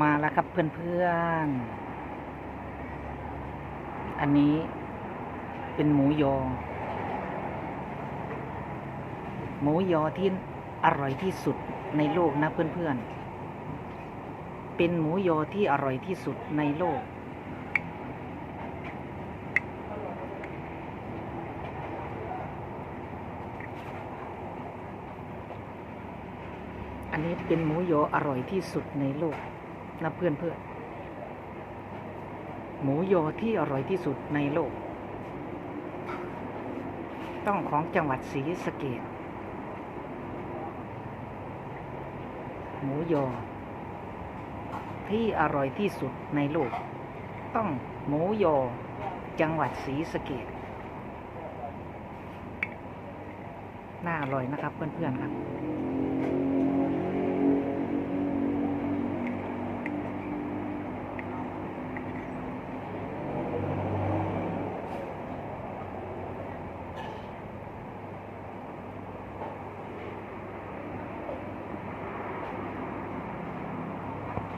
มาแล้วครับเพื่อนๆ อันนี้เป็นหมูยอ หมูยอที่อร่อยที่สุดในโลกนะเพื่อนๆ เป็นหมูยอที่อร่อยที่สุดในโลก อันนี้เป็นหมูยออร่อยที่สุดในโลก นะเพื่อนเพื่อนหมูยอที่อร่อยที่สุดในโลก ต้องของจังหวัดศรีสะเกษหมูยอ ที่อร่อยที่สุดในโลก ต้องหมูยอ จังหวัดศรีสะเกษน่าอร่อยนะครับเพื่อนๆครับ